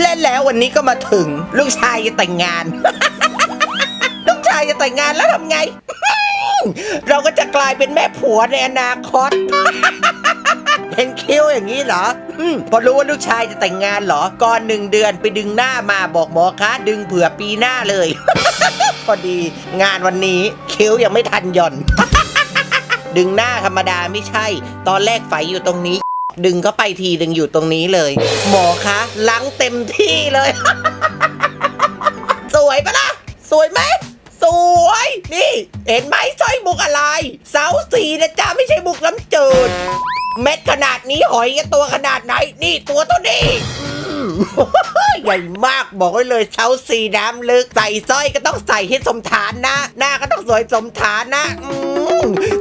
และแล้ววันนี้ก็มาถึง ลูกชายจะแต่งงาน ลูกชายจะแต่งงานแล้วทำไง เราก็จะกลายเป็นแม่ผัวในอนาคต เห็นคิ้วอย่างนี้เหรออมพอรู้ว่าลูกชายจะแต่งงานเหรอ ก่อนหนึ่งเดือนไปดึงหน้ามาบอกหมอคะดึงเผื่อปีหน้าเลย พอดีงานวันนี้คิ้วยังไม่ทันหย่อน ดึงหน้าธรรมดาไม่ใช่ ตอนแรกไฝอยู่ตรงนี้ ดึงเขาไปทีดึงอยู่ตรงนี้เลย หมอคะล้างเต็มที่เลย สวยปะล่ะ สวยไหมสวย นี่ เห็นไหมสร้อยบุกอะไร เสาสีนะจ๊ะไม่ใช่บุกน้ำจืด เม็ดขนาดนี้หอยตัวขนาดไหน นี่ตัวตัวนี้ใหญ่มากบอกไว้เลยเสาสีน้ำลึก ใส่สร้อยก็ต้องใส่ให้สมฐานนะ หน้าก็ต้องสวยสมฐานนะ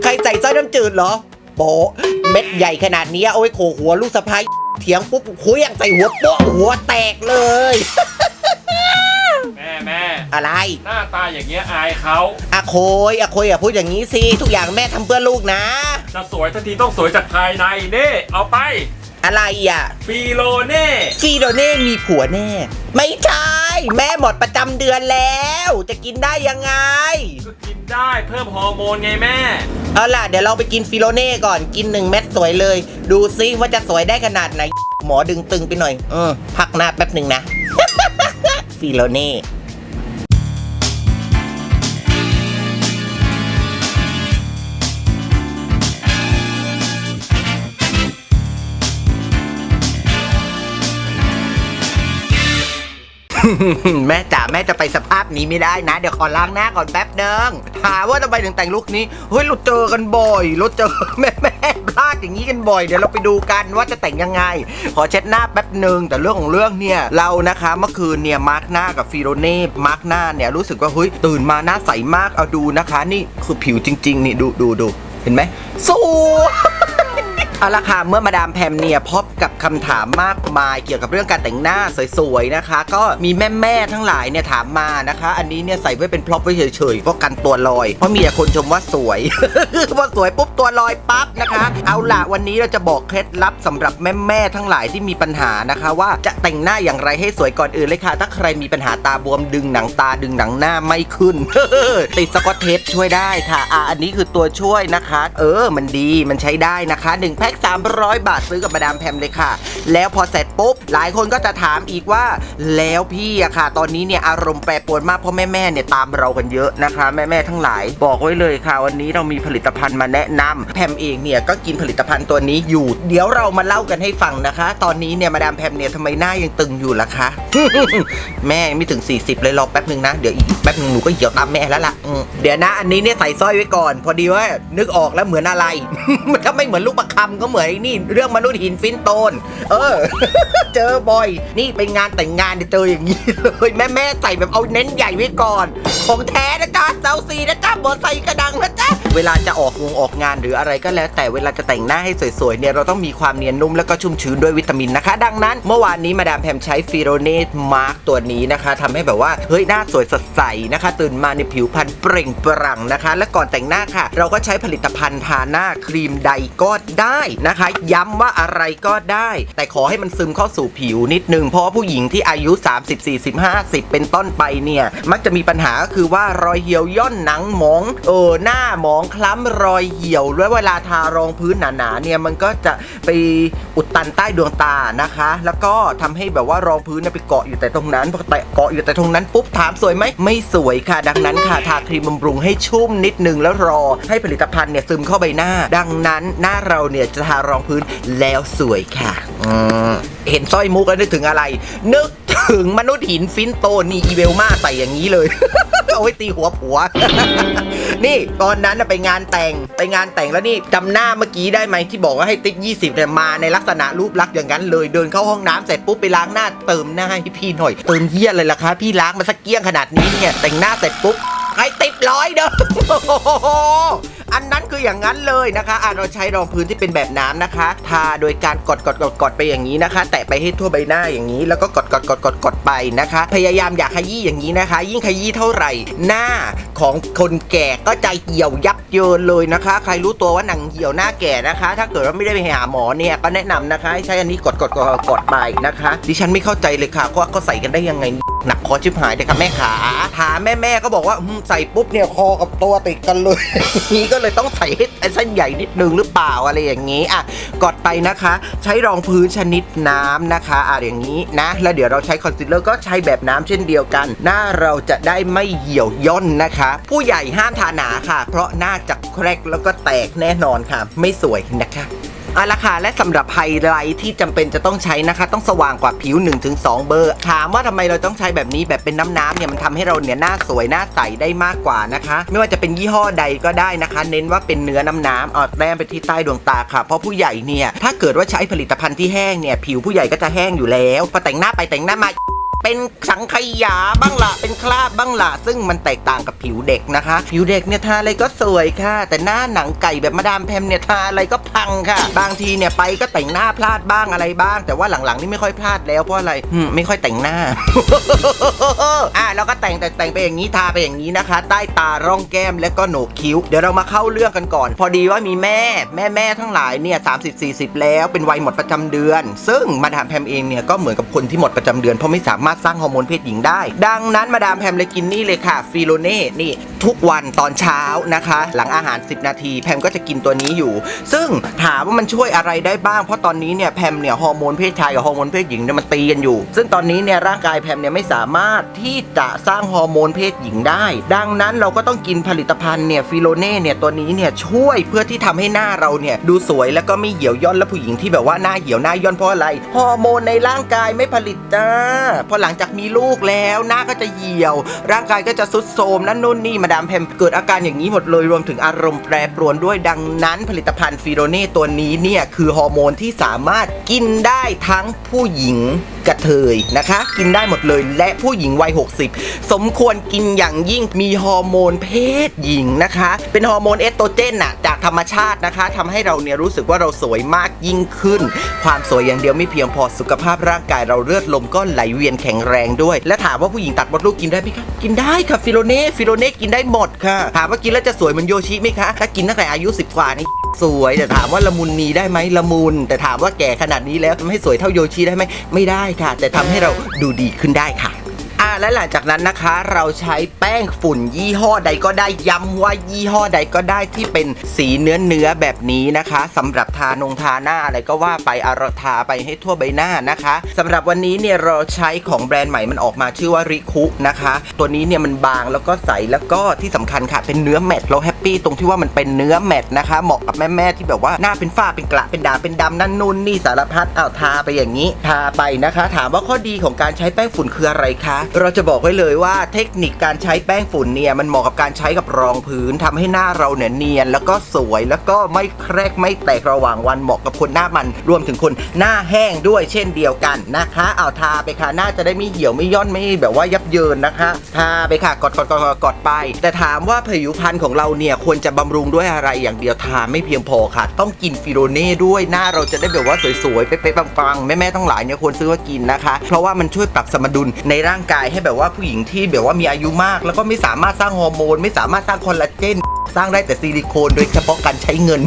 ใครใส่สร้อยน้ำจืดเหรอ โปะเม็ดใหญ่ขนาดนี้เอาไว้โขกหัวลูกสะพ้ายเถียงปุ๊บคุยอย่างใส่หัวโป๊ะหัวแตกเลย แม่แม่อะไร หน้าตาอย่างเงี้ยอายเขาอะโคยอะโคยอย่าพูดอย่างนี้สิ ทุกอย่างแม่ทำเพื่อลูกนะ จะสวยทันทีต้องสวยจากภายในเน่เอาไป อะไรอะฟีโลเน่ฟีโดเน่มีผัวแน่ ไม่ใช่ แม่หมดประจำเดือนแล้ว จะกินได้ยังไง ก็กินได้เพิ่มฮอร์โมนไงแม่ เอาล่ะ เดี๋ยวเราไปกินฟิโลเน่ก่อนกินหนึ่งเม็ดสวยเลย ดูซิว่าจะสวยได้ขนาดไหน หมอดึงตึงไปหน่อยเออพักหน้าแป๊บหนึ่งนะ ฟิโลเน่ แม่จ๋าแม่จะไปสภาพนี้ไม่ได้นะ เดี๋ยวขอล้างหน้าก่อนแป๊บเดิงหาว่าทำไมถึงแต่งลุคนี้เฮ้ยเราเจอกันบ่อยเราเจอแม่แม่พลาดอย่างนี้กันบ่อยเดี๋ยวเราไปดูกันว่าจะแต่งยังไง ขอเช็ดหน้าแป๊บหนึ่งแต่เรื่องของเรื่องเนี่ยเรานะคะเมื่อคืนเนี่ยมาร์กหน้ากับฟิโรเน่มาร์กหน้าเนี่ยรู้สึกว่าเฮ้ยตื่นมาหน้าใสมากเอาดูนะคะ นี่คือผิวจริง ๆ นี่ดูดูดูเห็นไหมสวย เอาละค่ะเมื่อมาดามแพมเนี่ยพบกับคำถามมากมายเกี่ยวกับเรื่องการแต่งหน้าสวยๆนะคะ ก็มีแม่ๆทั้งหลายเนี่ยถามมานะคะ อันนี้เนี่ยใส่ไว้เป็นพร็อพไว้เฉยๆก็กันตัวลอย เพราะมีแต่คนชมว่าสวยพอสวยปุ๊บตัวลอยปั๊บนะคะ เอาละวันนี้เราจะบอกเคล็ดลับสำหรับแม่ๆทั้งหลายที่มีปัญหานะคะ ว่าจะแต่งหน้าอย่างไรให้สวยก่อนอื่นเลยค่ะ ถ้าใครมีปัญหาตาบวมดึงหนังตาดึงหนังหน้าไม่ขึ้นติดสกอตเทปช่วยได้ค่ะอะอันนี้คือตัวช่วยนะคะ เออมันดีมันใช้ได้นะคะ1แพ็ค300 บาทซื้อกับมาดามแพมเลยค่ะ แล้วพอเสร็จปุ๊บ หลายคนก็จะถามอีกว่า แล้วพี่อะค่ะ ตอนนี้เนี่ยอารมณ์แปรปรวนมากเพราะแม่ๆเนี่ยตามเรากันเยอะนะคะ แม่ๆทั้งหลายบอกไว้เลยค่ะ วันนี้เรามีผลิตภัณฑ์มาแนะนำแพมเองเนี่ยก็กินผลิตภัณฑ์ตัวนี้อยู่ เดี๋ยวเรามาเล่ากันให้ฟังนะคะ ตอนนี้เนี่ยมาดามแพมเนี่ยทำไมหน้ายังตึงอยู่ล่ะคะแม่ไม่ถึง 40 เลยรอแป๊บหนึ่งนะ เดี๋ยวอีกแป๊บหนึ่งหนูก็เหี่ยวตามแม่แล้วล่ะเดี๋ยวนะอันนี้เนี่ยใส่สร้อยไว้ก่อน พอดีว่านึกออกแล้วเหมือนอะไร มันถ้าไม่เหมือนลูกประคำก็เหมือนไอ้นี่เรื่องมนุษย์หินฟินโตน เออ เจอบ่อย นี่ไปงานแต่งงานเนี่ยเจออย่างนี้เลยแม่แม่ใส่แบบเอาเน้นใหญ่ไว้ก่อน ของแท้นะจ๊ะเซาซีนะจ๊ะบอใส่กระดังนะจ๊ะเวลาจะออกงงออกงานหรืออะไรก็แล้ว แต่เวลาจะแต่งหน้าให้สวยๆเนี่ยเราต้องมีความเนียนนุ่มแล้วก็ชุ่มชื้นด้วยวิตามินนะคะ ดังนั้น เมื่อวานนี้มาดามแพมใช้ฟิโรเนตมาร์กตัวนี้นะคะทำให้แบบว่าเฮ้ยหน้าสวยสดใสนะคะ ตื่นมาในผิวพรรณเปล่งปลั่งนะคะ และก่อนแต่งหน้าค่ะ เราก็ใช้ผลิตภัณฑ์ทาหน้าครีมใดก็ได้นะคะ ย้ำว่าอะไรก็ได้ แต่ขอให้มันซึมเข้าสู่ผิวนิดนึงเพราะผู้หญิงที่อายุ 30 40 50 เป็นต้นไปเนี่ย มักจะมีปัญหาก็คือว่ารอยเหี่ยวย่อนหนังหมองเออหน้าหมองคล้ำรอยเหี่ยวแล้วเวลาทารองพื้นหนาๆเนี่ยมันก็จะไปอุดตันใต้ดวงตานะคะ แล้วก็ทำให้แบบว่ารองพื้นเนี่ยไปเกาะอยู่แต่ตรงนั้นพอแตะเกาะอยู่แต่ตรงนั้นปุ๊บถามสวยไหมไม่สวยค่ะ ดังนั้นค่ะทาครีมบำรุงให้ชุ่มนิดนึงแล้วรอให้ผลิตภัณฑ์เนี่ยซึมเข้าใบหน้า ดังนั้นหน้าเราเนี่ยจะทารองพื้นแล้วสวยค่ะเห็นสร้อยมุกแล้วนึกถึงอะไร นึกถึงมนุษย์หินฟินโตนี่อีเวลมาใส่อย่างนี้เลยเอาไว้ตีหัวผัว นี่ตอนนั้นไปงานแต่งไปงานแต่งแล้วนี่จำหน้าเมื่อกี้ได้ไหมที่บอกว่าให้ติ๊ก20เนี่ยมาในลักษณะรูปลักษณ์อย่างนั้นเลย เดินเข้าห้องน้ำเสร็จปุ๊บไปล้างหน้าเติมหน้าให้พี่หน่อย เติมเหี้ยอะไรล่ะคะพี่ล้างมาสักเกี้ยงขนาดนี้เนี่ยแต่งหน้าเสร็จปุ๊บให้ติดร้อยเด้อ อันนั้นคืออย่างนั้นเลยนะคะอะเราใช้รองพื้นที่เป็นแบบน้ำนะคะ ทาโดยการกดกดกดกดไปอย่างนี้นะคะ แตะไปให้ทั่วใบหน้าอย่างนี้ แล้วก็กดกดกดกดกดไปนะคะ พยายามอย่าขยี้อย่างนี้นะคะ ยิ่งขยี้เท่าไหร่ หน้าของคนแก่ก็ใจเหี่ยวยับเยินเลยนะคะ ใครรู้ตัวว่าหนังเหี่ยวหน้าแก่นะคะ ถ้าเกิดว่าไม่ได้ไปหาหมอเนี่ยก็แนะนำนะคะให้ใช้อันนี้กดกดกดกดไปนะคะ ดิฉันไม่เข้าใจเลยค่ะว่าเขาใส่กันได้ยังไงหนักคอชิบหายเลยค่ะแม่ขาถามแม่แม่ก็บอกว่าใส่ปุ๊บเนี่ยคอกับตัวติดกันเลยนี้ก็็เลยต้องใส่ให้ไอ้เส้นใหญ่นิดนึงหรือเปล่าอะไรอย่างนี้อะกดไปนะคะ ใช้รองพื้นชนิดน้ำนะคะอะอย่างนี้นะ แล้วเดี๋ยวเราใช้คอนซีลเลอร์ก็ใช้แบบน้ำเช่นเดียวกัน หน้าเราจะได้ไม่เหี่ยวย่นนะคะ ผู้ใหญ่ห้ามทาหนาค่ะ เพราะหน้าจะแครกแล้วก็แตกแน่นอนค่ะ ไม่สวยนะคะ เอาละค่ะและสำหรับไฮไลท์ที่จำเป็นจะต้องใช้นะคะ ต้องสว่างกว่าผิว 1-2 เบอร์ ถามว่าทำไมเราต้องใช้แบบนี้แบบเป็นน้ำๆเนี่ยมันทำให้เราเนี่ยหน้าสวยหน้าใสได้มากกว่านะคะ ไม่ว่าจะเป็นยี่ห้อใดก็ได้นะคะ เน้นว่าเป็นเนื้อน้ำๆเอาแต้มไปที่ใต้ดวงตาค่ะ เพราะผู้ใหญ่เนี่ยถ้าเกิดว่าใช้ผลิตภัณฑ์ที่แห้งเนี่ยผิวผู้ใหญ่ก็จะแห้งอยู่แล้วพอแต่งหน้าไปแต่งหน้ามา เป็นสังขยาบ้างละเป็นคราบบ้างละซึ่งมันแตกต่างกับผิวเด็กนะคะ ผิวเด็กเนี่ยทาอะไรก็สวยค่ะ แต่หน้าหนังไก่แบบมาดามแพมเนี่ยทาอะไรก็พังค่ะ บางทีเนี่ยไปก็แต่งหน้าพลาดบ้างอะไรบ้าง แต่ว่าหลังๆนี่ไม่ค่อยพลาดแล้วเพราะอะไรไม่ค่อยแต่งหน้าอะแล้วก็แต่งแต่งแต่งไปอย่างนี้ทาไปอย่างนี้นะคะ ใต้ตาร่องแก้มและก็โหนกคิ้ว เดี๋ยวเรามาเข้าเรื่องกันก่อน พอดีว่ามีแม่แม่แม่ทั้งหลายเนี่ยสา40แล้วเป็นวัยหมดประจำเดือน ซึ่งมาดามแพมเองเนี่ยก็เหมือนกับคนที่หมดประจำเดือนเพราะไม่สามารถสร้างฮอร์โมนเพศหญิงได้ ดังนั้นมาดามแพมเลยกินนี่เลยค่ะฟิโลเน่นี่ทุกวันตอนเช้านะคะ หลังอาหาร 10 นาที แพมก็จะกินตัวนี้อยู่ ซึ่งถามว่ามันช่วยอะไรได้บ้าง เพราะตอนนี้เนี่ยแพมเนี่ยฮอร์โมนเพศชายกับฮอร์โมนเพศหญิงเนี่ยมันตีกันอยู่ ซึ่งตอนนี้เนี่ยร่างกายแพมเนี่ยไม่สามารถที่จะสร้างฮอร์โมนเพศหญิงได้ ดังนั้นเราก็ต้องกินผลิตภัณฑ์เนี่ยฟิโลเน่เนี่ยตัวนี้เนี่ยช่วยเพื่อที่ทำให้หน้าเราเนี่ยดูสวยแล้วก็ไม่เหี่ยวย่อนและผู้หญิงที่แบบว่าหน้าเหี่ยวหน้าย่อนเพราะอะไรฮอร์โมนในร่างกายไม่ผลิตจ้าพอหลังจากมีลูกแล้วหน้าก็จะเหี่ยว ร่างกายก็จะสุดโทมนั่นนู่นนี่มาดามแพมเกิดอาการอย่างนี้หมดเลยรวมถึงอารมณ์แปรปรวนด้วยดังนั้นผลิตภัณฑ์ฟิโรเน่ตัวนี้เนี่ยคือฮอร์โมนที่สามารถกินได้ทั้งผู้หญิง กระเทยนะคะ กินได้หมดเลยและผู้หญิงวัย 60 สมควรกินอย่างยิ่งมีฮอร์โมนเพศหญิงนะคะ เป็นฮอร์โมนเอสโตรเจนน่ะจากธรรมชาตินะคะทำให้เราเนี่ยรู้สึกว่าเราสวยมากยิ่งขึ้น ความสวยอย่างเดียวไม่เพียงพอสุขภาพร่างกายเราเลือดลมก็ไหลเวียนแข็งแรงด้วย และถามว่าผู้หญิงตัดมดลูกกินได้ไหมคะกินได้ค่ะฟิโลเน่ฟิโลเน่กินได้หมดค่ะถามว่ากินแล้วจะสวยเหมือนโยชิไหมคะถ้ากินตั้งแต่อายุ 10 กว่านี่สวย แต่ถามว่าละมุนนีได้ไหมละมุน แต่ถามว่าแก่ขนาดนี้แล้วทำให้สวยเท่าโยชิได้ไหมไม่ได้ค่ะ แต่ทำให้เราดูดีขึ้นได้ค่ะอ่าและหลังจากนั้นนะคะเราใช้แป้งฝุ่นยี่ห้อใดก็ได้ย้ำว่ายี่ห้อใดก็ได้ที่เป็นสีเนื้อเนื้อแบบนี้นะคะสำหรับทานงทาหน้าอะไรก็ว่าไปอารทาไปให้ทั่วใบหน้านะคะสำหรับวันนี้เนี่ยเราใช้ของแบรนด์ใหม่มันออกมาชื่อว่าริคุนะคะ ตัวนี้เนี่ยมันบางแล้วก็ใสแล้วก็ที่สำคัญค่ะเป็นเนื้อแมตต์เราแฮป ปี้ตรงที่ว่ามันเป็นเนื้อแมตต์นะคะ เหมาะกับแม่ๆที่แบบว่าหน้าเป็นฝ้าเป็นกระเป็นด่าเป็นดำนั่นนู่นนี่สารพัดอ้าวทาไปอย่างนี้ ทาไปนะคะ ถามว่าข้อดีของการใช้แป้งฝุ่นคืออะไรคะ เราจะบอกไว้เลยว่าเทคนิคการใช้แป้งฝุ่นเนี่ยมันเหมาะกับการใช้กับรองพื้นทำให้หน้าเราเนี่ยเนียนแล้วก็สวยแล้วก็ไม่แครกไม่แตกระหว่างวันเหมาะกับคนหน้ามัน รวมถึงคนหน้าแห้งด้วยเช่นเดียวกันนะคะเอาทาไปค่ะหน้าจะได้ไม่เหี่ยวไม่ย่อนไม่แบบว่ายับเยินนะคะทาไปค่ะกดกดกดกดกดไป แต่ถามว่าผิวพรรณของเราเนี่ยควรจะบำรุงด้วยอะไรอย่างเดียวทาไม่เพียงพอค่ะ ต้องกินฟิโรเน่ด้วยหน้าเราจะได้แบบว่าสวยๆเป๊ะๆปังๆแม่ๆทั้งหลายเนี่ยควรซื้อมากินนะคะ เพราะว่ามันช่วยปรับสมดุลในร่างกายให้แบบว่าผู้หญิงที่แบบว่ามีอายุมาก แล้วก็ไม่สามารถสร้างฮอร์โมนไม่สามารถสร้างคอลลา เจน สร้างได้แต่ซิลิโคนโดยเฉพาะการใช้เงิน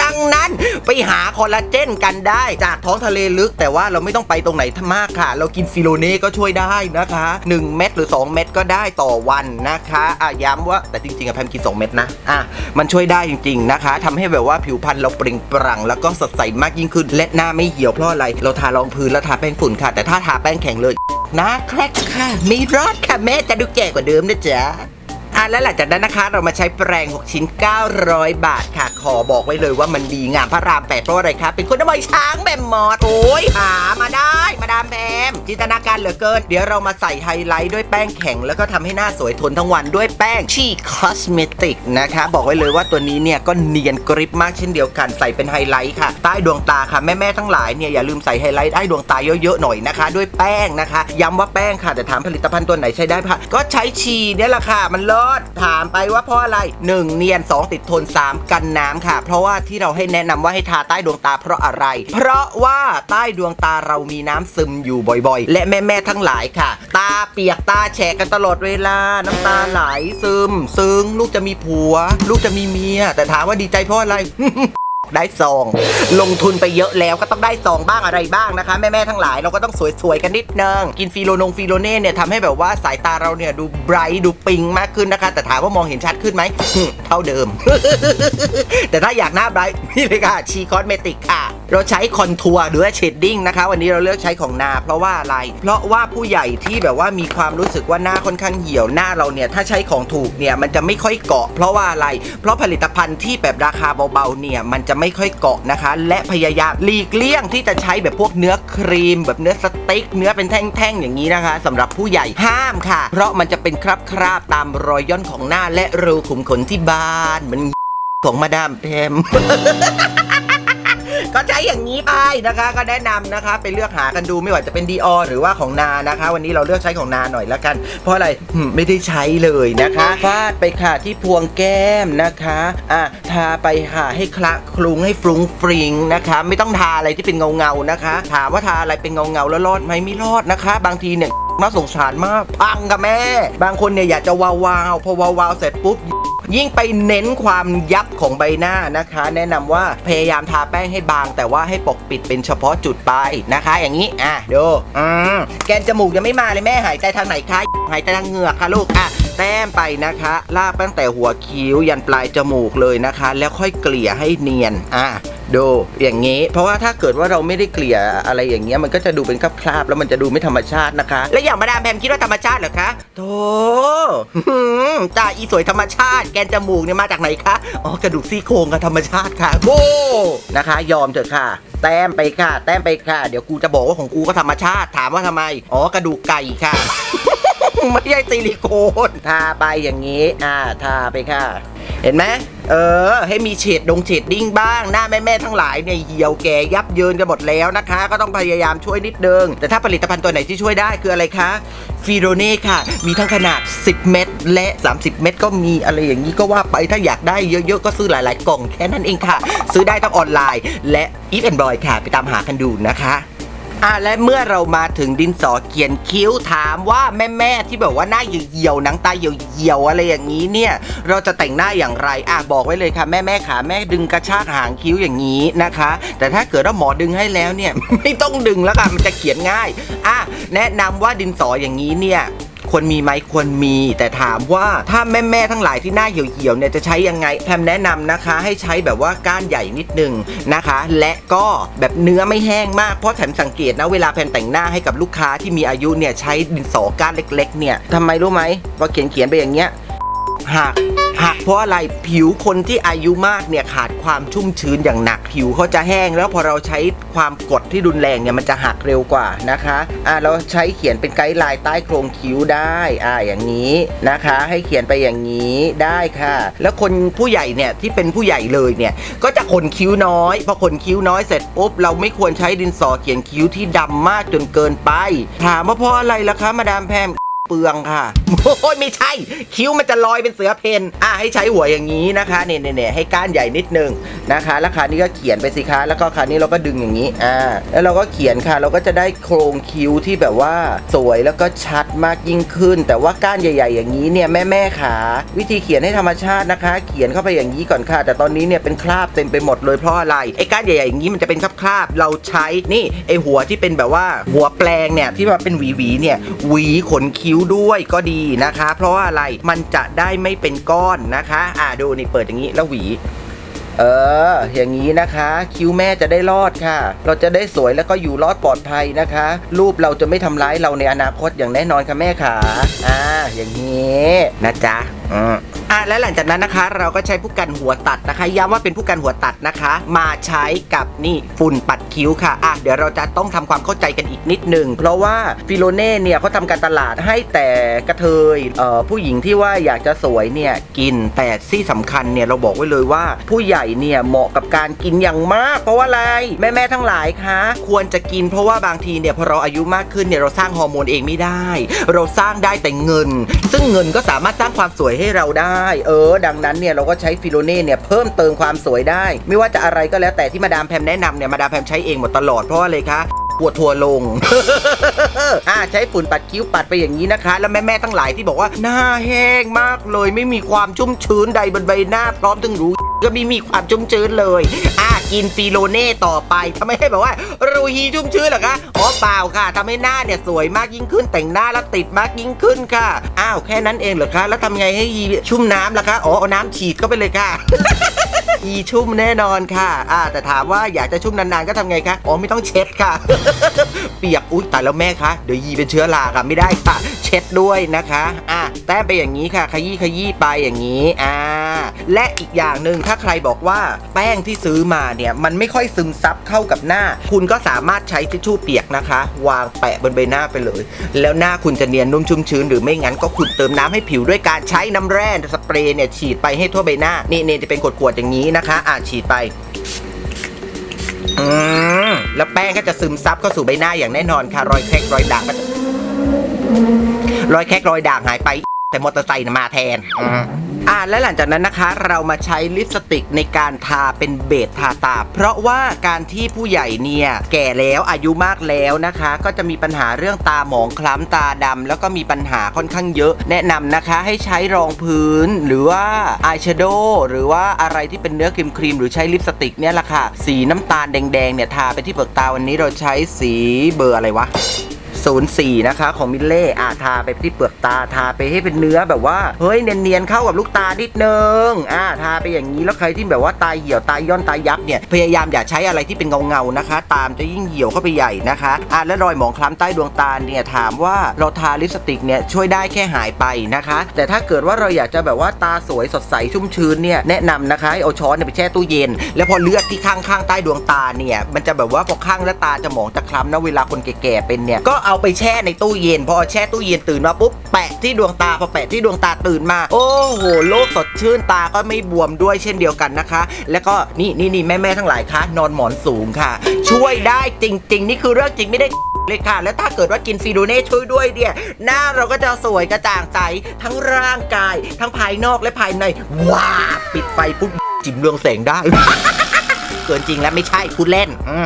ดังนั้นไปหาคอลลาเจนกันได้จากท้องทะเลลึก แต่ว่าเราไม่ต้องไปตรงไหนมากค่ะ เรากินฟิโลเน่ก็ช่วยได้นะคะ 1 เม็ดหรือ 2 เม็ดก็ได้ต่อวันนะคะอะย้ำว่าแต่จริงๆอะแพมกิน 2 เม็ดนะอะมันช่วยได้จริง ๆ นะคะทำให้แบบว่าผิวพรรณเราเปล่งปลั่งแล้วก็สดใสมากยิ่งขึ้นและหน้าไม่เหี่ยวเพราะอะไร เราทารองพื้นแล้วทาแป้งฝุ่นค่ะ แต่ถ้าทาแป้งแข็งเลยหน้าแครกค่ะไม่รอดค่ะแม่จะดูแก่กว่าเดิมนะจ๊ะ อะแล้วหลังจากนั้นนะคะเรามาใช้แปรง 6 ชิ้น 900 บาทค่ะ ขอบอกไว้เลยว่ามันดีงามพระรามแปดเพราะอะไรคะเป็นคนอมอยช้างแบบมอดโอ้ยหามาได้มาดามแพมจินตนาการเหลือเกิน เดี๋ยวเรามาใส่ไฮไลท์ด้วยแป้งแข็ง แล้วก็ทำให้หน้าสวยทนทั้งวันด้วยแป้งชีคอสเมติกนะคะ บอกไว้เลยว่าตัวนี้เนี่ยก็เนียนกริบมากเช่นเดียวกันใส่เป็นไฮไลท์ค่ะ ใต้ดวงตาค่ะแม่ๆทั้งหลายเนี่ยอย่าลืมใส่ไฮไลท์ใต้ดวงตาเยอะๆหน่อยนะคะ ด้วยแป้งนะคะ ย้ำว่าแป้งค่ะแต่ถามผลิตภัณฑ์ตัวไหนใช้ได้ปะก็ใช้ชีเนี่ยแหละค่ะมันเลิศถามไปว่าเพราะอะไร 1 เนียน 2 ติดทน 3 กันน้ำค่ะ เพราะว่าที่เราให้แนะนำว่าให้ทาใต้ดวงตาเพราะอะไร เพราะว่าใต้ดวงตาเรามีน้ำซึมซึมอยู่บ่อยๆ และแม่ๆทั้งหลายค่ะ ตาเปียกตาแฉะกันตลอดเวลา น้ำตาไหลซึม ซึ้งลูกจะมีผัว ลูกจะมีเมีย แต่ถามว่าดีใจเพราะอะไร ได้ซอง ลงทุนไปเยอะแล้วก็ต้องได้ซองบ้างอะไรบ้างนะคะ แม่ ๆ ทั้งหลายเราก็ต้องสวย ๆ กันนิดนึง กินฟิโลนงฟิโลเน่เนี่ยทำให้แบบว่าสายตาเราเนี่ยดูไบรท์ดูปิงมากขึ้นนะคะ แต่ถามว่ามองเห็นชัดขึ้นไหมเท่าเดิม แต่ถ้าอยากหน้าไบรท์นี่เลยค่ะชีคอสเมติกค่ะเราใช้คอนทัวร์หรือเชดดิ้งนะคะ วันนี้เราเลือกใช้ของนา เพราะว่าอะไร เพราะว่าผู้ใหญ่ที่แบบว่ามีความรู้สึกว่าหน้าค่อนข้างเหี่ยวหน้าเราเนี่ยถ้าใช้ของถูกเนี่ยมันจะไม่ค่อยเกาะ เพราะว่าอะไร เพราะผลิตภัณฑ์ที่แบบราคาเบาๆเนี่ยมันจะไม่ค่อยเกาะนะคะ และพยายามหลีกเลี่ยงที่จะใช้แบบพวกเนื้อครีม แบบเนื้อสเต็กเนื้อเป็นแท่งๆอย่างนี้นะคะสำหรับผู้ใหญ่ห้ามค่ะ เพราะมันจะเป็นคราบๆตามรอยย่นของหน้าและรูขุมขนที่บานเหมือนของมาดามแพมก็ใช้อย่างนี้ ไปนะคะ ก็แนะนำนะคะไปเลือกหากันดูไม่ว่าจะเป็นดีออหรือว่าของนานะคะ วันนี้เราเลือกใช้ของนาหน่อยละกัน เพราะอะไรไม่ได้ใช้เลยนะคะฟาดไปค่ะที่พวงแก้มนะคะอะทาไปหาให้คละคลุงให้ฟรุ้งฟริงนะคะ ไม่ต้องทาอะไรที่เป็นเงาเงานะคะ ถามว่าทาอะไรเป็นเงาเงาแล้วรอดไหมไม่รอดนะคะ บางทีเนี่ยน่าสงสารมากพังกับแม่ บางคนเนี่ยอยากจะวาวๆพอวาวๆเสร็จปุ๊บ ยิ่งไปเน้นความยับของใบหน้านะคะ แนะนำว่าพยายามทาแป้งให้บาง แต่ว่าให้ปกปิดเป็นเฉพาะจุดไปนะคะ อย่างนี้อะดูอืมแกนจมูกยังไม่มาเลยแม่หายใจทางไหนคะหายใจทางเหงือกค่ะลูกอะ แต้มไปนะคะลากตั้งแต่หัวคิ้วยันปลายจมูกเลยนะคะ แล้วค่อยเกลี่ยให้เนียนอะดูอย่างนี้ เพราะว่าถ้าเกิดว่าเราไม่ได้เกลี่ยอะไรอย่างเงี้ยมันก็จะดูเป็นคราบๆแล้วมันจะดูไม่ธรรมชาตินะคะ และอย่างมาดามแพมคิดว่าธรรมชาติเหรอคะโธ่หืมตาอีสวยธรรมชาติ แกนจมูกเนี่ยมาจากไหนคะอ๋อกระดูกซี่โครงกับธรรมชาติค่ะโอ้นะคะ ยอมเถอะค่ะ แต้มไปค่ะ แต้มไปค่ะ เดี๋ยวกูจะบอกว่าของกูก็ธรรมชาติถามว่าทำไมอ๋อกระดูกไก่ค่ะ ไม่ใช่ซิลิโคนทาไปอย่างนี้ อ่าทาไปค่ะ เห็นไหมเออ ให้มีเฉดดงเฉดดิ้งบ้าง หน้าแม่ๆทั้งหลายเนี่ยเหี่ยวแก่ยับเยินกันหมดแล้วนะคะ ก็ต้องพยายามช่วยนิดนึง แต่ถ้าผลิตภัณฑ์ตัวไหนที่ช่วยได้คืออะไรคะฟีโรเน่ค่ะ มีทั้งขนาด 10 เม็ดและ 30 เม็ดก็มีอะไรอย่างนี้ก็ว่าไปถ้าอยากได้เยอะๆ ก็ซื้อหลายๆ กล่องแค่นั้นเองค่ะ ซื้อได้ทั้งออนไลน์ และอีฟแอนด์บอยค่ะ ไปตามหากันดูนะคะ อะและเมื่อเรามาถึงดินสอเขียนคิ้วถามว่าแม่แม่ที่แบบว่าหน้าเหี่ยวๆหนังตาเหี่ยวๆอะไรอย่างนี้เนี่ยเราจะแต่งหน้าอย่างไรอะบอกไว้เลยค่ะแม่แม่ขาแม่ดึงกระชากหางคิ้วอย่างนี้นะคะ แต่ถ้าเกิดว่าหมอดึงให้แล้วเนี่ยไม่ต้องดึงแล้วค่ะมันจะเขียนง่ายอะแนะนำว่าดินสออย่างนี้เนี่ย ควรมีไหมควรมี แต่ถามว่าถ้าแม่แม่ทั้งหลายที่หน้าเหี่ยวๆเนี่ยจะใช้ยังไงแพมแนะนำนะคะ ให้ใช้แบบว่าก้านใหญ่นิดนึงนะคะ และก็แบบเนื้อไม่แห้งมากเพราะแถมสังเกตนะเวลาแพมแต่งหน้าให้กับลูกค้าที่มีอายุเนี่ยใช้ดินสอก้านเล็ก ๆ เนี่ยทำไมรู้ไหมพอเขียนเขียนๆไปอย่างเงี้ยหัก หักเพราะอะไรผิวคนที่อายุมากเนี่ยขาดความชุ่มชื้นอย่างหนักผิวเขาจะแห้งแล้วพอเราใช้ความกดที่รุนแรงเนี่ยมันจะหักเร็วกว่านะคะอ่าเราใช้เขียนเป็นไกด์ไลน์ใต้โครงคิ้วได้อ่าอย่างนี้นะคะ ให้เขียนไปอย่างนี้ได้ค่ะ แล้วคนผู้ใหญ่เนี่ยที่เป็นผู้ใหญ่เลยเนี่ยก็จะขนคิ้วน้อยพอขนคิ้วน้อยเสร็จปุ๊บเราไม่ควรใช้ดินสอเขียนคิ้วที่ดำมากจนเกินไป ถามว่าเพราะอะไรล่ะคะมาดามแพม เปลืองค่ะโอ้ยไม่ใช่ คิ้วมันจะลอยเป็นเสือเพนอะให้ใช้หัวอย่างนี้นะคะเนี่ยเนี่ยเน่ให้ก้านใหญ่นิดนึงนะคะ แล้วคราวนี้ก็เขียนไปสิคะแล้วก็คราวนี้เราก็ดึงอย่างนี้อ่าแล้วเราก็เขียนค่ะ เราก็จะได้โครงคิ้วที่แบบว่าสวยแล้วก็ชัดมากยิ่งขึ้น แต่ว่าก้านใหญ่ ๆ อย่างนี้เนี่ยแม่แม่ขาวิธีเขียนให้ธรรมชาตินะคะ เขียนเข้าไปอย่างนี้ก่อนค่ะ แต่ตอนนี้เนี่ยเป็นคราบเต็มไปหมดเลยเพราะอะไรไอ้ก้านใหญ่ๆอย่างนี้มันจะเป็นคราบๆเราใช้นี่ไอ้หัวที่เป็นแบบว่าหัวแปลงเนี่ยที่ว่าเป็นหวีๆเนี่ยหวีขนคิ้วด้วยก็ดีนะคะ เพราะว่าอะไรมันจะได้ไม่เป็นก้อนนะคะ อ่าดูนี่เปิดอย่างนี้แล้วหวี เออ อย่างนี้นะคะ คิ้วแม่จะได้รอดค่ะ เราจะได้สวยแล้วก็อยู่รอดปลอดภัยนะคะ รูปเราจะไม่ทำร้ายเราในอนาคตอย่างแน่นอนค่ะแม่ขาอ่า อย่างนี้นะจ๊ะ อะและหลังจากนั้นนะคะ เราก็ใช้ผู้กันหัวตัดนะคะ ย้ำว่าเป็นผู้กันหัวตัดนะคะ มาใช้กับนี่ฝุ่นปัดคิ้วค่ะอะเดี๋ยวเราจะต้องทำความเข้าใจกันอีกนิดหนึ่งเพราะว่าฟิโลเน่เนี่ยเขาทำการตลาดให้แต่กระเทยเอ่อผู้หญิงที่ว่าอยากจะสวยเนี่ยกินแต่ที่สำคัญเนี่ยเราบอกไว้เลยว่า ผู้ใหญ่เนี่ยเหมาะกับการกินอย่างมาก เพราะว่าอะไรแม่แม่ทั้งหลายคะควรจะกินเพราะว่าบางทีเนี่ยพอเราอายุมากขึ้นเนี่ยเราสร้างฮอร์โมนเองไม่ได้ เราสร้างได้แต่เงิน ซึ่งเงินก็สามารถสร้างความสวยให้เราได้ เออ ดังนั้นเนี่ยเราก็ใช้ฟิโลเน่เนี่ยเพิ่มเติมความสวยได้ ไม่ว่าจะอะไรก็แล้วแต่ที่มาดามแพมแนะนำเนี่ยมาดามแพมใช้เองหมดตลอดเพราะอะไรคะ ปวดทัวลง อ่าใช้ฝุ่นปัดคิ้วปัดไปอย่างนี้นะคะ แล้วแม่ๆทั้งหลายที่บอกว่า หน้าแห้งมากเลย ไม่มีความชุ่มชื้นใดบนใบหน้า พร้อมถึงรู้ก็ไม่มีความชุ่มชื้นเลย อ่ากินฟีโลเน่ต่อไปทำไมให้แบบว่ารูฮีชุ่มชื้นหรอคะอ๋อเปล่าค่ะทำให้หน้าเนี่ยสวยมากยิ่งขึ้นแต่งหน้าแล้วติดมากยิ่งขึ้นค่ะ อ้าวแค่นั้นเองเหรอคะ แล้วทำไงให้ฮีชุ่มน้ำล่ะคะ อ๋อเอาน้ำฉีดเข้าไปเลยค่ะ อีชุ่มแน่นอนค่ะ อ่า แต่ถามว่าอยากจะชุ่มนานๆก็ทำไงคะ อ๋อไม่ต้องเช็ดค่ะ เปียก อุ๊ยตายแล้วแม่คะ เดี๋ยวยีเป็นเชื้อราค่ะไม่ได้ค่ะ เช็ดด้วยนะคะ อ่าแต้มไปอย่างนี้ค่ะ ขยี้ขยี้ไปอย่างนี้ อ่า และอีกอย่างหนึ่งถ้าใครบอกว่าแป้งที่ซื้อมาเนี่ยมันไม่ค่อยซึมซับเข้ากับหน้า คุณก็สามารถใช้ทิชชู่เปียกนะคะ วางแปะบนใบหน้าไปเลย แล้วหน้าคุณจะเนียนนุ่มชุ่มชื้นหรือไม่งั้นก็คุณเติมน้ำให้ผิวด้วยการใช้น้ำแร่สเปรย์เนี่ยฉีดไปให้ทั่วใบหน้านี่นี่จะเป็นขวดๆอย่างนี้นะคะอ่าฉีดไปอืมแล้วแป้งก็จะซึมซับเข้าสู่ใบหน้าอย่างแน่นอนค่ะรอยแครกรอยด่างก็จะรอยแครกรอยด่างหายไป แต่มอเตอร์ไซค์มาแทนอืม อ่าและหลังจากนั้นนะคะ เรามาใช้ลิปสติกในการทาเป็นเบสทาตา เพราะว่าการที่ผู้ใหญ่เนี่ยแก่แล้วอายุมากแล้วนะคะ ก็จะมีปัญหาเรื่องตาหมองคล้ำตาดำแล้วก็มีปัญหาค่อนข้างเยอะ แนะนำนะคะให้ใช้รองพื้นหรือว่าอายแชโดว์หรือว่าอะไรที่เป็นเนื้อครีมครีมหรือใช้ลิปสติกเนี่ยแหละค่ะ สีน้ำตาลแดงๆเนี่ยทาไปที่เปลือกตาวันนี้เราใช้สีเบอร์อะไรวะ 04 นะคะ ของมิลเล่อาทาไปที่เปลือกตาทาไปให้เป็นเนื้อแบบว่า เฮ้ย เนียนๆเข้ากับลูกตานิดนึงอ่าทาไปอย่างนี้แล้วใครที่แบบว่าตาเหี่ยวตาย่อนตายับเนี่ยพยายามอย่าใช้อะไรที่เป็นเงาๆนะคะ ตามจะยิ่งเหี่ยวเข้าไปใหญ่นะคะอ่าและรอยหมองคล้ำใต้ดวงตาเนี่ยถามว่าเราทาลิปสติกเนี่ยช่วยได้แค่หายไปนะคะ แต่ถ้าเกิดว่าเราอยากจะแบบว่าตาสวยสดใสชุ่มชื้นเนี่ยแนะนำนะคะให้เอาช้อนเนี่ยไปแช่ตู้เย็น แล้วพอเลือดที่ข้างๆใต้ดวงตาเนี่ยมันจะแบบว่าพอข้างแล้วตาจะหมองจะคล้ำนะเวลาคนแก่ๆเป็นเนี่ยก็เอาไปแช่ในตู้เย็น พอแช่ตู้เย็นตื่นมาปุ๊บแปะที่ดวงตาพอแปะที่ดวงตาตื่นมา โอ้โหโลกสดชื่นตาก็ไม่บวมด้วยเช่นเดียวกันนะคะ แล้วก็นี่นี่นี่แม่แม่ทั้งหลายคะนอนหมอนสูงค่ะ ช่วยได้จริง ๆ นี่คือเรื่องจริงไม่ได้เลยค่ะ แล้วถ้าเกิดว่ากินฟีโดเน่ช่วยด้วยเนี่ยหน้าเราก็จะสวยกระจ่างใสทั้งร่างกาย ทั้งภายนอกและภายในว้าปิดไฟปุ๊บจิ๋มเรืองแสงได้ เกินจริงแล้วไม่ใช่พูดเล่นอื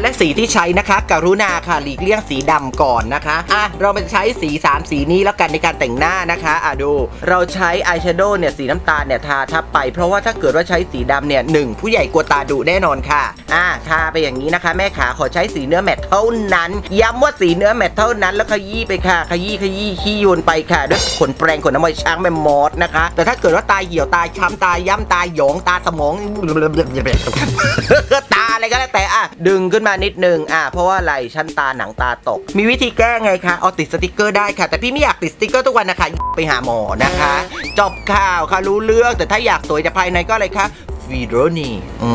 และสีที่ใช้นะคะ กรุณาค่ะหลีกเลี่ยงสีดำก่อนนะคะอะเรามาใช้สี 3 สีนี้แล้วกันในการแต่งหน้านะคะอะดู เราใช้อายแชโดว์เนี่ยสีน้ำตาลเนี่ยทาทับไป เพราะว่าถ้าเกิดว่าใช้สีดำเนี่ยหนึ่งผู้ใหญ่กลัวตาดุแน่นอนค่ะอะทาไปอย่างนี้นะคะ แม่ขาขอใช้สีเนื้อแมทเท่านั้น ย้ำว่าสีเนื้อแมทเท่านั้น แล้วขยี้ไปค่ะ ขยี้ขยี้ขี้โยนไปค่ะด้วยขนแปรงขนน้ำมันช้างแมมมอสนะคะ แต่ถ้าเกิดว่าตาเหี่ยวตาช้ำตาย่ำตาหยองตาสมองตาอะไรก็แล้วแต่อะดึงขึ้นมานิดนึงอะเพราะว่าอะไรชั้นตาหนังตาตก มีวิธีแก้ไงคะเอาติดสติกเกอร์ได้ค่ะ แต่พี่ไม่อยากติดสติกเกอร์ทุกวันนะคะไปหาหมอนะคะ จบข่าวค่ะรู้เรื่องแต่ถ้าอยากสวยจะภายในก็อะไรคะวีโรนีอื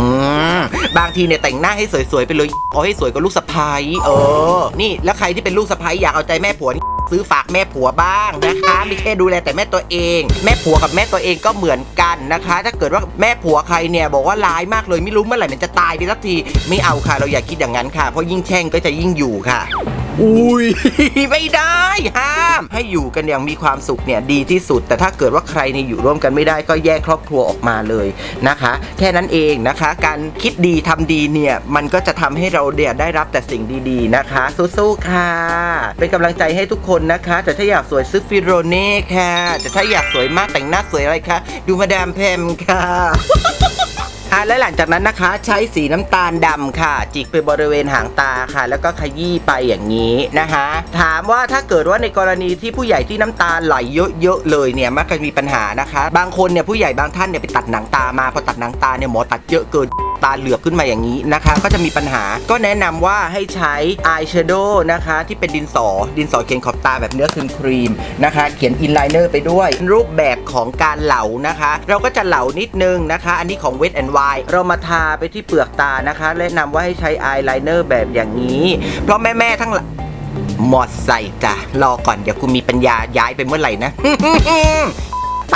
มบางทีเนี่ยแต่งหน้าให้สวยๆ ไปเลย เอาให้สวยกับลูกสะพ้ายเออ นี่แล้วใครที่เป็นลูกสะพ้ายอยากเอาใจแม่ผัวนี่ ซื้อฝากแม่ผัวบ้างนะคะ ไม่ใช่ดูแลแต่แม่ตัวเอง แม่ผัวกับแม่ตัวเองก็เหมือนกันนะคะ ถ้าเกิดว่าแม่ผัวใครเนี่ยบอกว่าร้ายมากเลยไม่รู้เมื่อไหร่มันจะตายไปสักทีไม่เอาค่ะ เราอย่าคิดอย่างนั้นค่ะเพราะยิ่งแช่งก็จะยิ่งอยู่ค่ะ อุ้ยไม่ได้ห้าม ให้อยู่กันอย่างมีความสุขเนี่ยดีที่สุด แต่ถ้าเกิดว่าใครเนี่ยอยู่ร่วมกันไม่ได้ก็แยกครอบครัวออกมาเลยนะคะ แค่นั้นเองนะคะ การคิดดีทำดีเนี่ยมันก็จะทำให้เราเดียได้รับแต่สิ่งดีๆนะคะสู้ๆค่ะ เป็นกำลังใจให้ทุกคนนะคะ แต่ถ้าอยากสวยซื้อฟิโรเน่ค่ะ แต่ถ้าอยากสวยมากแต่งหน้าสวยอะไรคะดูมาดามแพมค่ะ อะและหลังจากนั้นนะคะใช้สีน้ำตาลดำค่ะ จิกไปบริเวณหางตาค่ะ แล้วก็ขยี้ไปอย่างนี้นะคะ ถามว่าถ้าเกิดว่าในกรณีที่ผู้ใหญ่ที่น้ำตาไหลเยอะๆเลยเนี่ยมักจะมีปัญหานะคะ บางคนเนี่ยผู้ใหญ่บางท่านเนี่ยไปตัดหนังตามาพอตัดหนังตาเนี่ยหมอตัดเยอะเกิน ตาเหลือบขึ้นมาอย่างนี้นะคะ ก็จะมีปัญหาก็แนะนำว่าให้ใช้อายแชโดว์นะคะที่เป็นดินสอ ดินสอเขียนขอบตาแบบเนื้อครีมครีมนะคะ เขียนอินไลเนอร์ไปด้วย รูปแบบของการเหลานะคะ เราก็จะเหลานิดนึงนะคะ อันนี้ของ Wet and Wild เรามาทาไปที่เปลือกตานะคะแนะนำว่าให้ใช้อายไลเนอร์แบบอย่างนี้ เพราะแม่ๆทั้งหลายมดใส่จ้ะรอก่อนเดี๋ยวกูมีปัญญาย้ายไปเมื่อไหร่นะ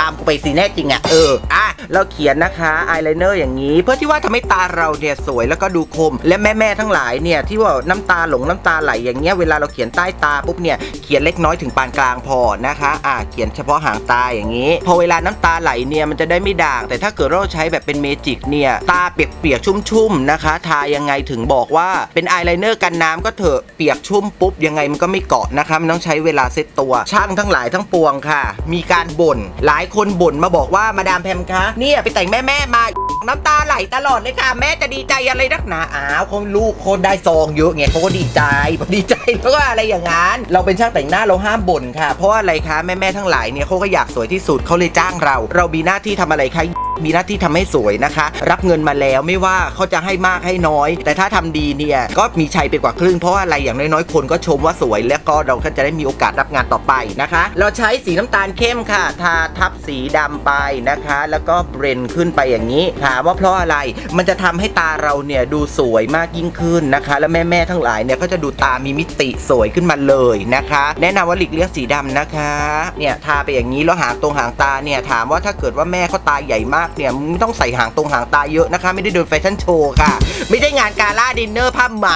ตามกูไปสิแน่จริงอะเอออะเราเขียนนะคะอายไลเนอร์อย่างนี้ เพื่อที่ว่าทำให้ตาเราเนี่ยสวยแล้วก็ดูคม และแม่ๆทั้งหลายเนี่ยที่ว่าน้ำตาหลงน้ำตาไหลอย่างเงี้ยเวลาเราเขียนใต้ตาปุ๊บเนี่ยเขียนเล็กน้อยถึงปานกลางพอนะคะอะเขียนเฉพาะหางตาอย่างนี้ พอเวลาน้ำตาไหลเนี่ยมันจะได้ไม่ด่าง แต่ถ้าเกิดเราใช้แบบเป็นเมจิกเนี่ยตาเปียกๆชุ่มๆนะคะ ทายังไงถึงบอกว่าเป็นอายไลเนอร์กันน้ำก็เถอะเปียกชุ่มปุ๊บยังไงมันก็ไม่เกาะนะคะมันต้องใช้เวลาเซตตัวช่างทั้งหลายทั้งปวงค่ะ มีการบ่นหลายคนบ่นมาบอกว่ามาดามแพมคะเนี่ยไปแต่งแม่แม่มาน้ำตาไหลตลอดเลยค่ะ แม่จะดีใจอะไรนักหนาอ้าวเขาลูกคนได้ซองเยอะไงเขาก็ดีใจพอดีใจแล้วก็อะไรอย่างนั้นเราเป็นช่างแต่งหน้าเราห้ามบ่นค่ะ เพราะอะไรคะแม่แม่ทั้งหลายเนี่ยเขาก็อยากสวยที่สุดเขาเลยจ้างเรา เรามีหน้าที่ทำอะไรคะมีหน้าที่ทำให้สวยนะคะ รับเงินมาแล้วไม่ว่าเขาจะให้มากให้น้อย แต่ถ้าทำดีเนี่ยก็มีชัยไปกว่าครึ่งเพราะอะไรอย่างน้อยๆคนก็ชมว่าสวย แล้วก็เราก็จะได้มีโอกาสรับงานต่อไปนะคะ เราใช้สีน้ำตาลเข้มค่ะ ทาทับสีดำไปนะคะ แล้วก็เบรนขึ้นไปอย่างนี้ถามว่าเพราะอะไร มันจะทำให้ตาเราเนี่ยดูสวยมากยิ่งขึ้นนะคะ แล้วแม่ๆทั้งหลายเนี่ยก็จะดูตามีมิติสวยขึ้นมาเลยนะคะ แนะนำว่าหลีกเลี่ยงสีดำนะคะ เนี่ยทาไปอย่างนี้แล้วหางตรงหางตาเนี่ยถามว่าถ้าเกิดว่าแม่เขาตาใหญ่มากเนี่ยไม่ต้องใส่หางตรงหางตาเยอะนะคะ ไม่ได้เดินแฟชั่นโชว์ค่ะ ไม่ได้งานกาล่าดินเนอร์ผ้าไหม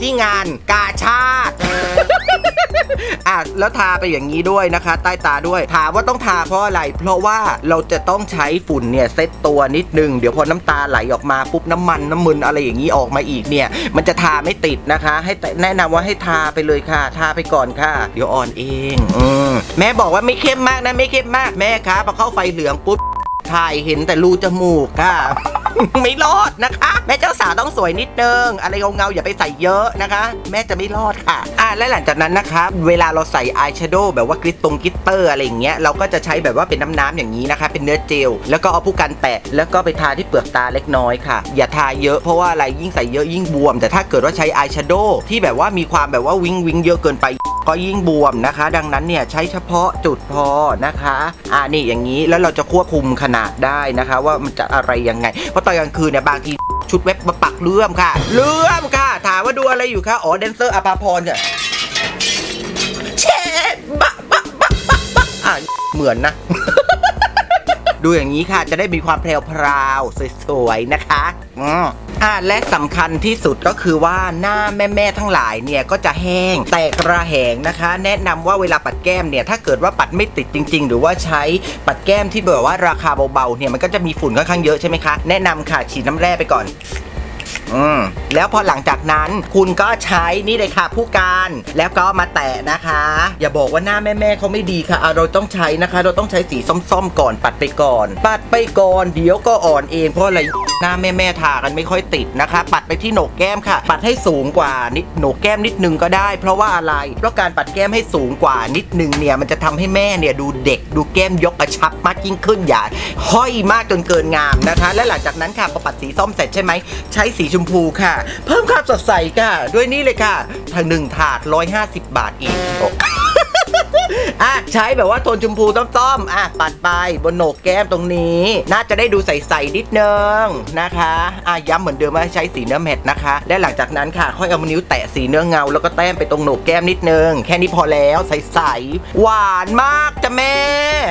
ที่งานกาชาติอะแล้วทาไปอย่างนี้ด้วยนะคะ ใต้ตาด้วย ถามว่าต้องทาเพราะอะไร เพราะว่าเราจะต้องใช้ฝุ่นเนี่ยเซตตัวนิดนึงเดี๋ยวพอน้ำตาไหลออกมาปุ๊บน้ำมันน้ำมึนอะไรอย่างนี้ออกมาอีกเนี่ย มันจะทาไม่ติดนะคะ ให้แนะนำว่าให้ทาไปเลยค่ะ ทาไปก่อนค่ะ เดี๋ยวอ่อนเองอมแม่บอกว่าไม่เข้มมากนะไม่เข้มมากแม่คะพอเข้าไฟเหลืองปุ๊บ ถ่ายเห็นแต่รูจมูกค่ะไม่รอดนะคะ แม่เจ้าสาวต้องสวยนิดนึง อะไรเงาๆอย่าไปใส่เยอะนะคะ แม่จะไม่รอดค่ะ อะและหลังจากนั้นนะคะเวลาเราใส่อายแชโดว์แบบว่ากริตตรงกริตเตอร์อะไรอย่างเงี้ยเราก็จะใช้แบบว่าเป็นน้ำๆอย่างนี้นะคะ เป็นเนื้อเจลแล้วก็เอาผู้กันแปะแล้วก็ไปทาที่เปลือกตาเล็กน้อยค่ะ อย่าทาเยอะเพราะว่าอะไรยิ่งใส่เยอะยิ่งบวม แต่ถ้าเกิดว่าใช้อายแชโดว์ที่แบบว่ามีความแบบว่าวิงวิงเยอะเกินไปก็ยิ่งบวมนะคะ ดังนั้นเนี่ยใช้เฉพาะจุดพอนะคะ อ่านี่อย่างนี้แล้วเราจะควบคุมขนาดได้นะคะ ว่ามันจะอะไรยังไง เพราะตอนกลางคืนเนี่ยบางทีชุดเว็บมาปักเลื่อมค่ะ เลื่อมค่ะ ถามว่าดูอะไรอยู่คะอ๋อแดนเซอร์อภาพรค่ะเช็ดบะบะบะบะบะอะเหมือนนะดูอย่างนี้ค่ะ จะได้มีความแพรวๆสวยๆนะคะ อืม อ่าและสำคัญที่สุดก็คือว่าหน้าแม่ๆทั้งหลายเนี่ยก็จะแห้งแตกระแหงนะคะ แนะนำว่าเวลาปัดแก้มเนี่ยถ้าเกิดว่าปัดไม่ติดจริง ๆ หรือว่าใช้ปัดแก้มที่แบบว่าราคาเบาๆเนี่ยมันก็จะมีฝุ่นค่อนข้างเยอะใช่ไหมคะแนะนำค่ะฉีดน้ำแร่ไปก่อนอืมแล้วพอหลังจากนั้นคุณก็ใช้นี่เลยค่ะผู้การแล้วก็มาแตะนะคะ อย่าบอกว่าหน้าแม่ๆเขาไม่ดีค่ะอะเราต้องใช้นะคะ เราต้องใช้สีส้มๆก่อนปัดไปก่อน ปัดไปก่อน เดี๋ยวก็อ่อนเองเพราะอะไรหน้าแม่ๆทากันไม่ค่อยติดนะคะ ปัดไปที่โหนกแก้มค่ะ ปัดให้สูงกว่านิดโหนกแก้มนิดนึงก็ได้ เพราะว่าอะไร เพราะการปัดแก้มให้สูงกว่านิดนึงเนี่ยมันจะทำให้แม่เนี่ยดูเด็กดูแก้มยกกระชับมากยิ่งขึ้นอย่าห้อยมากจนเกินงามนะคะ และหลังจากนั้นค่ะพอปัดสีส้มเสร็จใช่ไหมใช้สีชมพูค่ะ เพิ่มความสดใสค่ะ ด้วยนี่เลยค่ะทางหนึ่งถาด 150 บาทอีก อะใช้แบบว่าโทนชมพูต้อมๆอะปัดไปบนโหนกแก้มตรงนี้ น่าจะได้ดูใสๆนิดนึงนะคะอะย้ำเหมือนเดิมว่าใช้สีเนื้อแมตต์นะคะ และหลังจากนั้นค่ะ ค่อยเอานิ้วแตะสีเนื้อเงา แล้วก็แต้มไปตรงโหนกแก้มนิดนึง แค่นี้พอแล้วใสๆหวานมากจ้ะแม่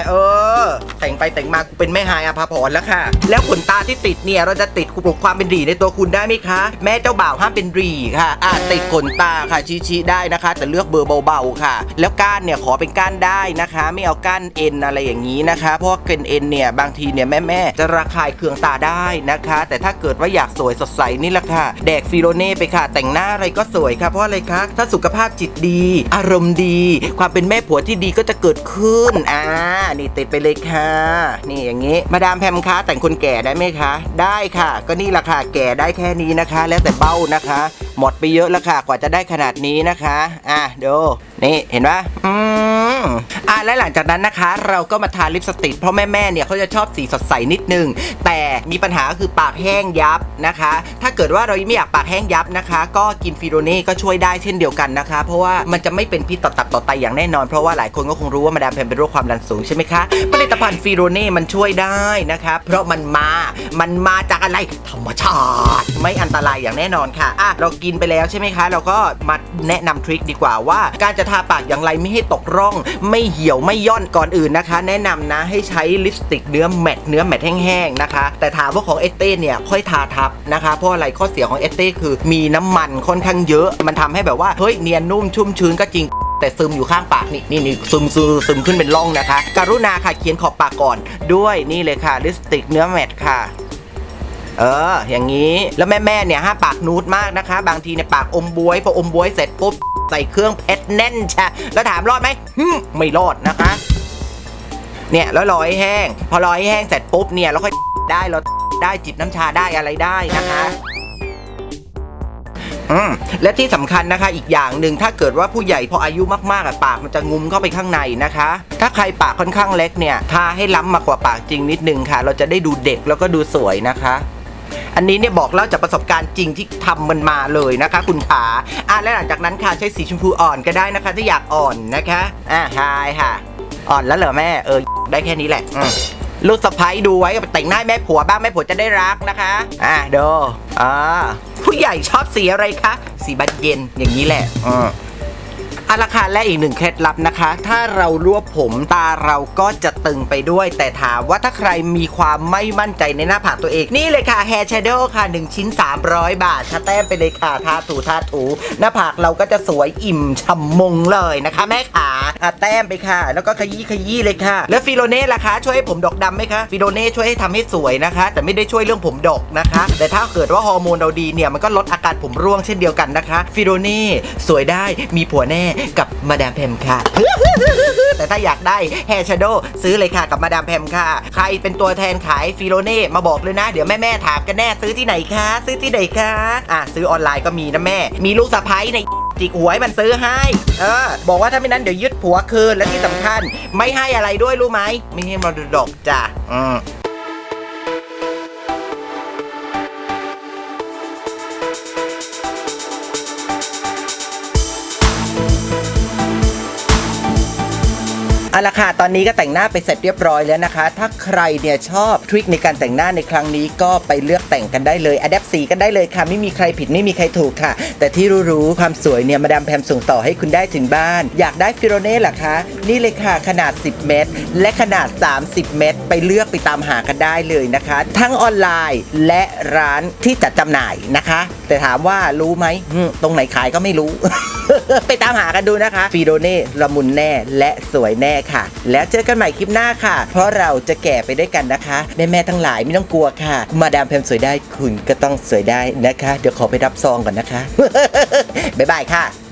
เออ แต่งไปแต่งมากูเป็นแม่ฮายอภาพรแล้วค่ะ แล้วขนตาที่ติดเนี่ยเราจะติดปลุกความเป็นหรีในตัวคุณได้ไหมคะ แม่เจ้าบ่าวห้ามเป็นรีค่ะอะติดขนตาค่ะชี้ๆได้นะคะ แต่เลือกเบอร์เบาๆค่ะ แล้วก้านเนี่ยขอเป็นก้านได้นะคะ ไม่เอาก้านเอ็นอะไรอย่างนี้นะคะ เพราะว่าเกนเอ็นเนี่ยบางทีเนี่ยแม่ๆจะระคายเคืองตาได้นะคะ แต่ถ้าเกิดว่าอยากสวยสดใสนี่แหละค่ะ แดกฟิโรเน่ไปค่ะ แต่งหน้าอะไรก็สวยค่ะเพราะอะไรคะถ้าสุขภาพจิตดี อารมณ์ดี ความเป็นแม่ผัวที่ดีก็จะเกิดขึ้นอ่านี่ติดไปเลยค่ะ นี่อย่างนี้ มาดามแพมคะแต่งคนแก่ได้ไหมคะ ได้ค่ะ ก็นี่แหละค่ะแก่ได้แค่นี้นะคะ แล้วแต่เป้านะคะ หมดไปเยอะแล้วค่ะกว่าจะได้ขนาดนี้นะคะ อะดูนี่เห็นปะอืมอะและหลังจากนั้นนะคะ เราก็มาทาลิปสติกเพราะแม่ๆเนี่ยเขาจะชอบสีสดใสนิดนึง แต่มีปัญหาก็คือปากแห้งยับนะคะ ถ้าเกิดว่าเราไม่อยากปากแห้งยับนะคะ ก็กินฟิโรเน่ก็ช่วยได้เช่นเดียวกันนะคะ เพราะว่ามันจะไม่เป็นพิษต่อตับต่อไตอย่างแน่นอนเพราะว่าหลายคนก็คงรู้ว่ามาดามแพมเป็นโรคความดันสูงใช่ไหมคะผลิตภัณฑ์ฟิโรเน่มันช่วยได้นะคะเพราะมันมามันมาจากอะไรธรรมชาติไม่อันตรายอย่างแน่นอนค่ะอะเรากินไปแล้วใช่ไหมคะ เราก็มาแนะนำทริคดีกว่าว่า การจะทาปากอย่างไรไม่ให้ตกร่อง ไม่เหี่ยวไม่ย่อนก่อนอื่นนะคะ แนะนำนะให้ใช้ลิปสติกเนื้อแมตเนื้อแมตแห้งๆนะคะ แต่ถามว่าของเอสเต้เนี่ยค่อยทาทับนะคะ เพราะอะไรข้อเสียของเอสเต้คือมีน้ำมันค่อนข้างเยอะมันทำให้แบบว่าเฮ้ยเนียนนุ่มชุ่มชื้นก็จริงแต่ซึมอยู่ข้างปากนี่นี่นี่ซึมซึมซึมขึ้นเป็นร่องนะคะ กรุณาค่ะเขียนขอบปากก่อน ด้วยนี่เลยค่ะลิปสติกเนื้อแมตค่ะ เออ อย่างนี้แล้วแม่ๆเนี่ยห้าปากนูดมากนะคะ บางทีเนี่ยปากอมบวยพออมบวยเสร็จปุ๊บ ใส่เครื่องเพชรแน่นชะแล้วถามรอดไหมไม่รอดนะคะ เนี่ยแล้วรอให้แห้ง พอรอให้แห้งเสร็จปุ๊บเนี่ยเราค่อยได้เราได้จิบน้ำชาได้อะไรได้นะคะอืมและที่สำคัญนะคะอีกอย่างหนึ่งถ้าเกิดว่าผู้ใหญ่พออายุมากๆอะปากมันจะงุมเข้าไปข้างในนะคะ ถ้าใครปากค่อนข้างเล็กเนี่ยทาให้ล้ำมากกว่าปากจริงนิดนึงค่ะ เราจะได้ดูเด็กแล้วก็ดูสวยนะคะ อันนี้เนี่ยบอกเล่าจากประสบการณ์จริงที่ทำมันมาเลยนะคะ คุณขาอะและหลังจากนั้นค่ะใช้สีชมพูอ่อนก็ได้นะคะ ถ้าอยากอ่อนนะคะอะใช่ค่ะ อ่อนแล้วเหรอแม่เออได้แค่นี้แหละลูกสะพ้ยดูไว้ไปแต่งหน้าแม่ผัวบ้างแม่ผัวจะได้รักนะคะ อะดูอ่าผู้ใหญ่ชอบสีอะไรคะสีบัดเย็นอย่างนี้แหละอืม อาละค่ะและอีกหนึ่งเคล็ดลับนะคะ ถ้าเรารวบผมตาเราก็จะตึงไปด้วย แต่ถามว่าถ้าใครมีความไม่มั่นใจในหน้าผากตัวเอง นี่เลยค่ะ Hair Shadow ค่ะ 1 ชิ้น 300 บาทถ้าแต้มไปเลยค่ะทาถูทาถู หน้าผากเราก็จะสวยอิ่มฉ่ำมงเลยนะคะแม่ขา อะแต้มไปค่ะ แล้วก็ขยี้ขยี้เลยค่ะ แล้วฟิโลเน่ล่ะคะช่วยให้ผมดกดำไหมคะฟิโลเน่ช่วยให้ทำให้สวยนะคะ แต่ไม่ได้ช่วยเรื่องผมดกนะคะ แต่ถ้าเกิดว่าฮอร์โมนเราดีเนี่ยมันก็ลดอาการผมร่วงเช่นเดียวกันนะคะ ฟิโลเน่สวยได้มีผัวแน่กับมาดามแพมค่ะ แต่ถ้าอยากได้แฮร์ชโดซื้อเลยค่ะกับมาดามแพมค่ะ ใครเป็นตัวแทนขายฟิโลเน่มาบอกเลยนะ เดี๋ยวแม่แม่ถามกันแน่ซื้อที่ไหนคะ ซื้อที่ไหนคะอะซื้อออนไลน์ก็มีนะแม่ มีลูกสะพ้ยใน จิกหวยมันซื้อให้ เออ บอกว่าถ้าไม่นั้นเดี๋ยวยึดผัวคืนและที่สำคัญ ไม่ให้อะไรด้วยรู้ไหมไม่ให้มรดกจ้ะอืม เอาละค่ะ ตอนนี้ก็แต่งหน้าไปเสร็จเรียบร้อยแล้วนะคะ ถ้าใครเนี่ยชอบทริคในการแต่งหน้าในครั้งนี้ก็ไปเลือกแต่งกันได้เลยอัดแอปสีกันได้เลยค่ะ ไม่มีใครผิดไม่มีใครถูกค่ะ แต่ที่รู้ๆความสวยเนี่ยมาดามแพมส่งต่อให้คุณได้ถึงบ้าน อยากได้ฟิโรเน่หรอคะ นี่เลยค่ะขนาด 10 เม็ดและขนาด 30 เม็ดไปเลือกไปตามหากันได้เลยนะคะ ทั้งออนไลน์และร้านที่จัดจำหน่ายนะคะ แต่ถามว่ารู้ไหมอืมตรงไหนขายก็ไม่รู้ ไปตามหากันดูนะคะฟิโรเน่ละมุนแน่และสวยแน่ค่ะ แล้วเจอกันใหม่คลิปหน้าค่ะ เพราะเราจะแก่ไปด้วยกันนะคะ แม่แม่ทั้งหลายไม่ต้องกลัวค่ะ มาดามแพมสวยได้คุณก็ต้องสวยได้นะคะ เดี๋ยวขอไปรับซองก่อนนะคะ บ๊ายบายค่ะ